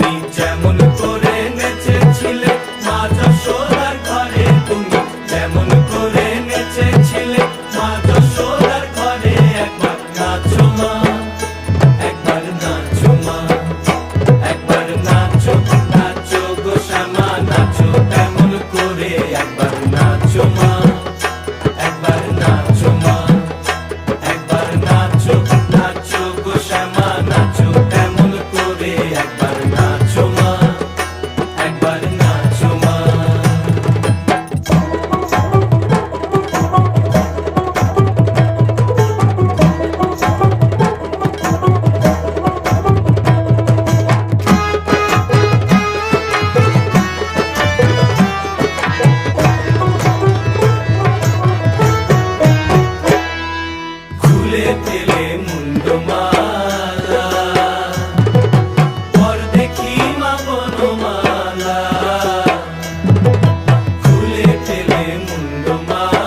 నిజము കഴുത്തിലെ മുണ്ടുമാല മുണ്ടുമാല